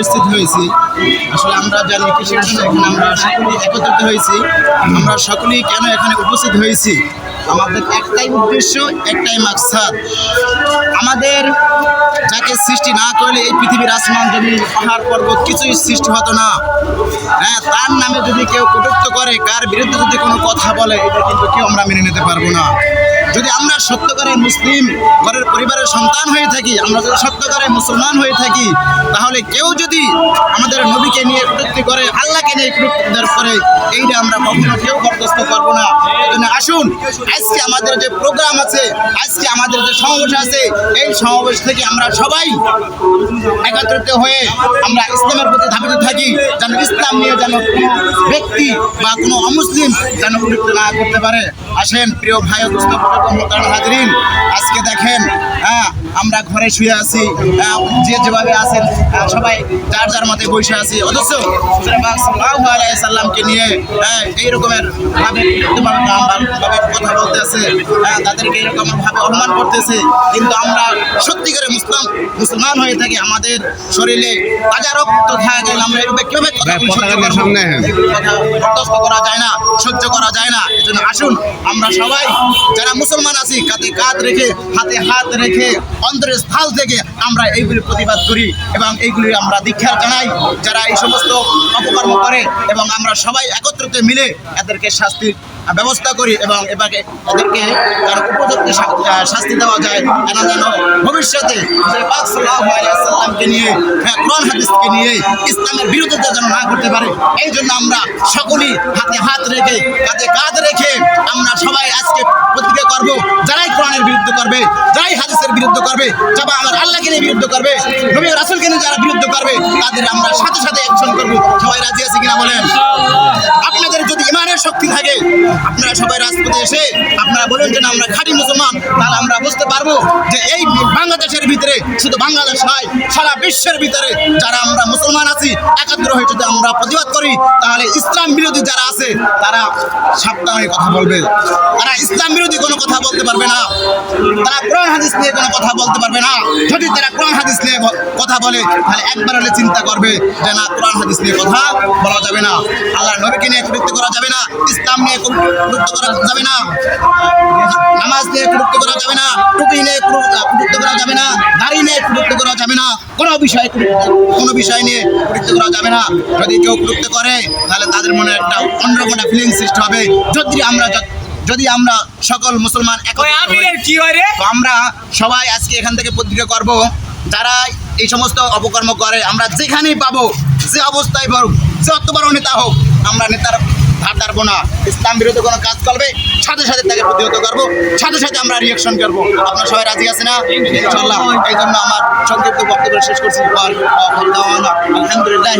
উপস্থিত হয়েছি। আসলে আমরা জানি কিসের জন্য এখানে আমরা সকলেই একত্রিত হয়েছি। আমরা সকলেই কেন এখানে উপস্থিত হয়েছি? আমাদের একটাই উদ্দেশ্য, একটাই মাকসাদ। আমাদের যাকে সৃষ্টি না করলে এই পৃথিবীর আসমান জমি পাহাড়, পর্বত কিছুই সৃষ্টি হতো না। হ্যাঁ তার নামে যদি কেউ কটুক্ত করে, কার বিরুদ্ধে যদি কোনো কথা বলে, এটা কিন্তু কেউ আমরা মেনে নিতে পারব না। যদি আমরা সত্যকারের মুসলিম, ঘরের পরিবারের সন্তান হয়ে থাকি, আমরা যদি সত্যকারের মুসলমান হয়ে থাকি, তাহলে কেউ যদি আমাদের নবীকে নিয়ে কটুক্তি করে, আল্লাহকে নিয়ে কটুক্তি করে এইটা আমরা কখনো কেউ বরদস্ত করব না। আসুন, আজকে আমাদের যে প্রোগ্রাম আছে, আজকে আমাদের যে সমাবেশ আছে, এই সমাবেশ থেকে আমরা সবাই একত্রিত হয়ে আমরা ইসলামের প্রতি ধাবিত থাকি যেন ইসলাম নিয়ে যেন কোনো ব্যক্তি বা কোনো অমুসলিম যেন উল্লেখ না করতে পারে। আসেন প্রিয় ভাই হাজরিন আজকে দেখেন হ্যাঁ আমরা ঘরে শুয়ে আছি হ্যাঁ, যে যেভাবে আছেন হ্যাঁ, সবাই যার যার মতে বসে আছি। অথচ সাল্লামকে নিয়ে হ্যাঁ, এই রকমের ভাবে কথা বলতেছে হ্যাঁ, তাদেরকে এরকম ভাবে অপমান করতেছে কিন্তু আমরা সত্যি করে মুসলাম মুসলমান হয়ে থাকি আমাদের শরীরে তাজা রক্ত থাকা গেলে আমরা এভাবে কীভাবে কথা সহ্য হ্যাঁ। করা যায় না সহ্য করা যায় না। এই জন্য আসুন, আমরা সবাই যারা মুসলমান আছি, কাঁধে কাঁধ রেখে, হাতে হাত রেখে, অন্তরের স্থল থেকে আমরা এইগুলির প্রতিবাদ করি এবং এইগুলি আমরা দীক্ষা জানাই। যারা এই সমস্ত অপকর্ম করে এবং আমরা সবাই একত্রিত মিলে এদেরকে শাস্তির ব্যবস্থা করি এবং এবারে এদেরকে যেন উপযুক্ত শাস্তি দেওয়া যায়। যেন যেন ভবিষ্যতে সাল্লামকে নিয়ে হ্যাঁ কোরআন হাদিসকে নিয়ে ইসলামের বিরোধিতা যেন না করতে পারে, এই জন্য আমরা সকলেই হাতে হাত রেখে কাঁধে কাঁধ রেখে আমরা সবাই আজকে প্রতিজ্ঞা করব যারাই কোরআনের বিরুদ্ধে করবে যারাই হাদিসের বিরুদ্ধে করবে যারা আমার আল্লাহকে নিয়ে বিরুদ্ধে করবে নবী রাসূলকে নিয়ে যারা বিরুদ্ধে করবে তাদের আমরা সাথে সাথে অ্যাকশন করব। সবাই রাজি আছে কিনা বলেন? আপনাদের যদি ইমানের শক্তি থাকে আপনারা সবাই রাজপথে এসে আপনারা বলেন যে আমরা খাঁটি মুসলমান তাহলে আমরা পারব যে এই বাংলাদেশের ভিতরে, শুধু বাংলাদেশ নয়, সারা বিশ্বের ভিতরে যারা আমরা মুসলমান আছি, একাত্র হয়ে যদি আমরা প্রতিবাদ করি, তাহলে ইসলাম বিরোধী যারা আছে, তারা সাবধানে কথা বলবে। তারা ইসলাম বিরোধী কোনো কথা বলতে পারবে না। তারা কোরআন হাদিস নিয়ে কোনো কথা বলতে পারবে না। যদি তারা কোরআন হাদিস নিয়ে কথা বলে, তাহলে একবার হলে চিন্তা করবে যে না, কোরআন হাদিস নিয়ে কথা বলা যাবে না। আল্লাহ নবীকে নিয়ে করা যাবে না। ইসলাম নিয়ে করা যাবে না। নামাজ নিয়ে কটুক্তি করা যাবে না টুপি নিয়ে কটুক্তি করা যাবে না দাড়ি নিয়ে কটুক্তি করা যাবে না কোনো বিষয় কোনো বিষয় নিয়ে কটুক্তি করা যাবে না। যদি কেউ কটুক্তি করে তাহলে তাদের মনে একটা অন্যরকম একটা ফিলিং সৃষ্টি হবে। যদি আমরা যদি আমরা সকল মুসলমান কি হয় রে? আমরা সবাই আজকে এখান থেকে প্রতিজ্ঞা করব যারা এই সমস্ত অপকর্ম করে আমরা যেখানেই পাবো যে অবস্থায় অত বড় নেতা হোক আমরা নেতার ধার ধারবো না ইসলাম বিরোধী কোনো কাজ করবে, সাথে সাথে তাকে প্রতিহত করব, সাথে সাথে আমরা রিয়াকশন করব। আপনার সবাই রাজি আছে না? ইনশাল্লাহ এই জন্য আমার সংক্ষিপ্ত বক্তব্য শেষ করছি। আলহামদুলিল্লাহ